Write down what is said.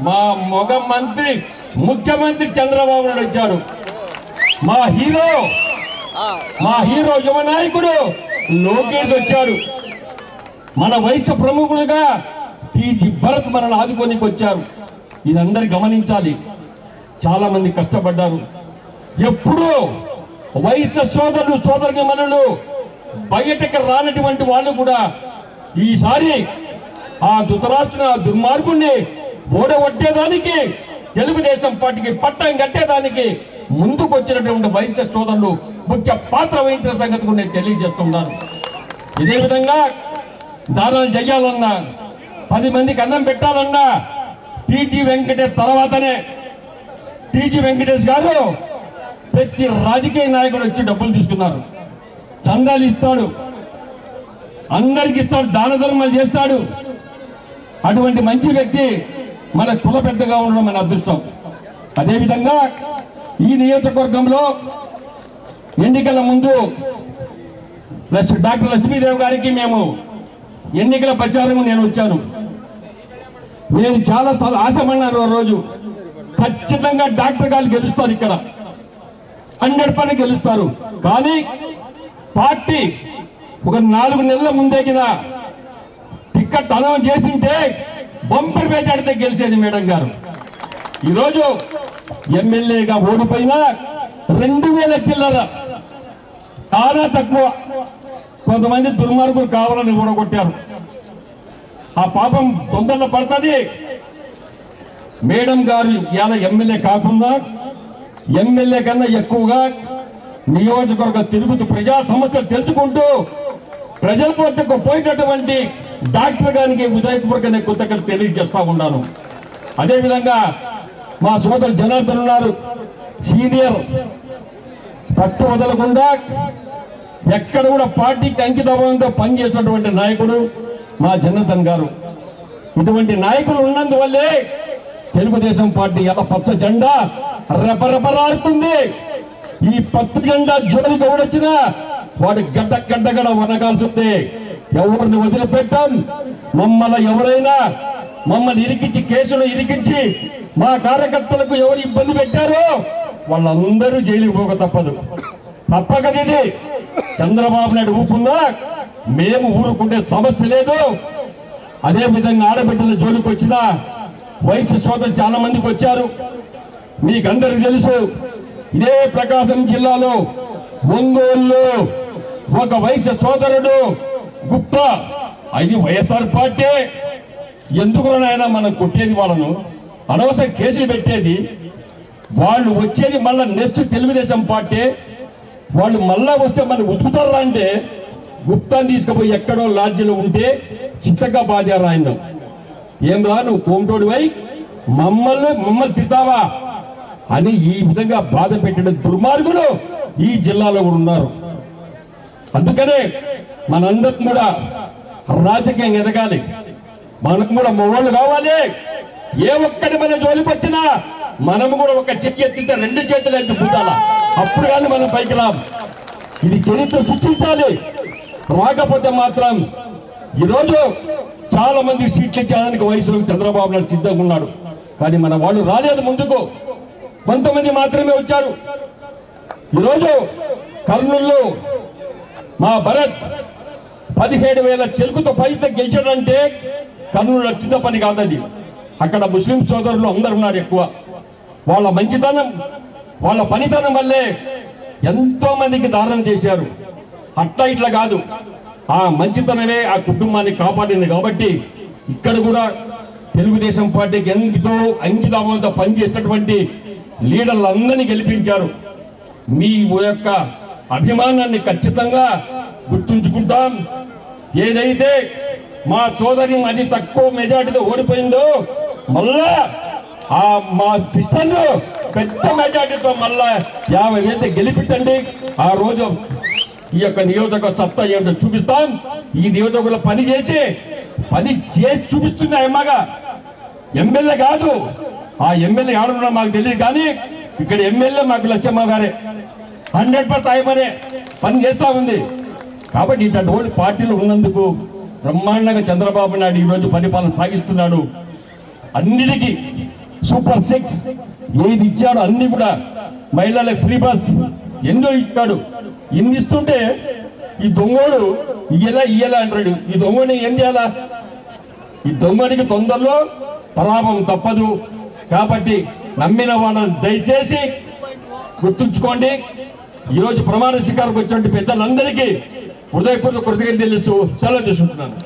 మా మొగ మంత్రి ముఖ్యమంత్రి చంద్రబాబు నాయుడు వచ్చారు. మా హీరో మా హీరో యువ నాయకుడు లోకేష్ వచ్చాడు. మన వయసు ప్రముఖులుగా టీజీ భరత్ మనల్ని ఆదుకోనికి వచ్చారు. ఇదందరు గమనించాలి. చాలా మంది కష్టపడ్డారు. ఎప్పుడూ వయసు సోదరులు సోదరుని మనలు బయటకు రానటువంటి వాళ్ళు కూడా ఈసారి ఆ దుతరాష్ట్ర దుర్మార్గుణ్ణి ఓడగొట్టేదానికి తెలుగుదేశం పార్టీకి పట్టం కట్టేదానికి ముందుకు వచ్చినటువంటి వైశ్య సోదరులు ముఖ్య పాత్ర వహించిన సంగతి నేను తెలియజేస్తున్నాను. ఇదే విధంగా దానాలు చెయ్యాలన్నా పది మందికి అన్నం పెట్టాలన్నా టీటీ వెంకటేష్ తర్వాతనే టీజీ వెంకటేష్ గారు ప్రతి రాజకీయ నాయకుడు వచ్చి డబ్బులు తీసుకున్నారు. చందాలు ఇస్తాడు. అందరికి ఇస్తాడు దాన ధర్మాలు చేస్తాడు. అటువంటి మంచి వ్యక్తి మన కుల పెద్దగా ఉండడం మన అదృష్టం. అదేవిధంగా ఈ నియోజకవర్గంలో ఎన్నికల ముందు డాక్టర్ లక్ష్మీదేవి గారికి మేము ఎన్నికల ప్రచారం నేను వచ్చాను. నేను చాలా సార్లు ఆశపడినాను ఆ రోజు. ఖచ్చితంగా డాక్టర్ గారు గెలుస్తారు ఇక్కడ. హండ్రెడ్ పర్సెంట్ గెలుస్తారు. కానీ పార్టీ ఒక నాలుగు నెలల ముందే కదా టిక్కెట్ అనౌన్స్ చేసింటే బంపర్ వేటాడితే గెలిచేది మేడం గారు. ఈరోజు ఎమ్మెల్యేగా ఓడిపోయినా రెండు వేల చిల్లర. చాలా తక్కువ. కొంతమంది దుర్మార్గులు కావాలని ఓడగొట్టారు ఆ పాపం తొందరలో పడుతుంది. మేడం గారు ఇవాళ ఎమ్మెల్యే కాకుండా ఎమ్మెల్యే కన్నా ఎక్కువగా నియోజకవర్గ తిరుగుతూ ప్రజా సమస్యలు తెలుసుకుంటూ ప్రజల వద్దకు పోయినటువంటి డాక్టర్ గారికి ఉదయపూర్వక కృతజ్ఞతలు తెలియజేస్తా ఉన్నాను. అదేవిధంగా మా సోదరు జనార్దన్ ఉన్నారు సీనియర్ పట్టు వదలకుండా ఎక్కడ కూడా పార్టీకి అంకితభావంతో పనిచేసినటువంటి నాయకుడు మా జనార్దన్ గారు. ఇటువంటి నాయకులు ఉన్నందువల్లే తెలుగుదేశం పార్టీ ఎలా పచ్చ జెండా రెపరెపరాడుతుంది ఈ పచ్చ జెండా జోలికి ఎవడొచ్చినా వాడు గడ్డ గడ్డగడ వనగాల్సిందే. ఎవరిని వదిలిపెట్టాం? మమ్మల్ని ఎవరైనా మమ్మల్ని ఇరికించి కేసులు ఇరికించి మా కార్యకర్తలకు ఎవరు ఇబ్బంది పెట్టారో వాళ్ళందరూ జైలుకి పోక తప్పదు. తప్పకది చంద్రబాబు నాయుడు ఊపుందా? మేము ఊరుకుంటే సమస్య లేదు. అదే విధంగా ఆడబిడ్డల జోలికి వచ్చిన వయసు సోదరు చాలా మందికి వచ్చారు. మీకందరికి తెలుసు ఇదే ప్రకాశం జిల్లాలో ఒంగోలులో ఒక వయసు సోదరుడు గుప్త అది వైఎస్ఆర్ పార్టీ. ఎందుకు నాయన మనం కొట్టేది వాళ్ళను? అనవసర కేసులు పెట్టేది. వాళ్ళు వచ్చేది మళ్ళా నెక్స్ట్ తెలుగుదేశం పార్టీ. వాళ్ళు మళ్ళా వస్తే మన ఉతుకుతారా అంటే గుప్తాన్ని తీసుకుపోయి ఎక్కడో లాడ్జీలో ఉంటే చిత్తగా బాధారు ఆయన. ఏం రా నువ్వు కోమటోడు వై? మమ్మల్ని మమ్మల్ని తిడతావా? అని ఈ విధంగా బాధ పెట్టిన దుర్మార్గులు ఈ జిల్లాలో కూడా ఉన్నారు. అందుకనే మనందరం కూడా రాజకీయం ఎదగాలి. మనకు కూడా మొగోళ్ళు కావాలి. ఏ ఒక్కటి మన జోలికి వచ్చినా మనం కూడా ఒక చెయ్యి ఎత్తితే రెండు చేతులు ఎత్తి పుట్టాల? అప్పుడు కానీ మనం పైకి రాం. ఇది చరిత్ర సృష్టించాలి. రాకపోతే మాత్రం ఈరోజు చాలా మంది సీట్లు ఇచ్చడానికి వయసులో చంద్రబాబు నాయుడు సిద్ధంగా ఉన్నాడు. కానీ మన వాళ్ళు రాలేదు ముందుకు. కొంతమంది మాత్రమే వచ్చారు. ఈరోజు కర్నూలు మా భరత్ పదిహేడు వేల చెరుకుతో పైతో గెలిచాడంటే కర్నూలు వచ్చిన పని కాదది అక్కడ ముస్లిం సోదరులు అందరు ఉన్నారు ఎక్కువ. వాళ్ళ మంచితనం వాళ్ళ పనితనం వల్లే ఎంతో మందికి దానం చేశారు. అట్లా ఇట్లా కాదు. ఆ మంచితనమే ఆ కుటుంబాన్ని కాపాడింది కాబట్టి ఇక్కడ కూడా తెలుగుదేశం పార్టీకి ఎంతో అంకితమంతో పనిచేసినటువంటి లీడర్లందరినీ గెలిపించారు. మీ యొక్క అభిమానాన్ని ఖచ్చితంగా గుర్తుంచుకుంటాం. ఏదైతే మా సోదరి అది తక్కువ మెజార్టీతో ఓడిపోయిందో మళ్ళా ఆ మా సిస్టర్ను పెద్ద మెజార్టీతో మళ్ళా యాభై వేలు గెలిపించండి. ఆ రోజు ఈ యొక్క నియోజక సత్తా ఏంటో చూపిస్తాం. ఈ నియోజకుల పని చేసి పని చేసి చూపిస్తుంది అమ్మగా ఎమ్మెల్యే కాదు. ఆ ఎమ్మెల్యే ఆడున్నా మాకు తెలియదు కానీ ఇక్కడ ఎమ్మెల్యే మాకు లచ్చమ్మ గారే. హండ్రెడ్ పర్సెంట్ ఆయమనే పని చేస్తా ఉంది. కాబట్టి ఇటువంటి పార్టీలు ఉన్నందుకు బ్రహ్మాండంగా చంద్రబాబు నాయుడు ఈరోజు పరిపాలన సాగిస్తున్నాడు. అన్నిటికీ సూపర్ సిక్స్ ఏది ఇచ్చాడో అన్ని కూడా మహిళలకు ఫ్రీ బస్ ఎన్నో ఇచ్చాడు. ఇన్ని ఇస్తుంటే ఈ దొంగోడు ఇయ్యలా ఇయ్యలా అంటాడు. ఈ దొంగని ఏం చేయాలా? ఈ దొంగనికి తొందరలో పరాభం తప్పదు. కాబట్టి నమ్మిన వాళ్ళని దయచేసి గుర్తుంచుకోండి. ఈరోజు ప్రమాణ శిఖరకు వచ్చినటువంటి పెద్దలందరికీ హృదయపూర్వక కృతజ్ఞతలు తెలుస్తూ సెలవు చేసుకుంటున్నాను.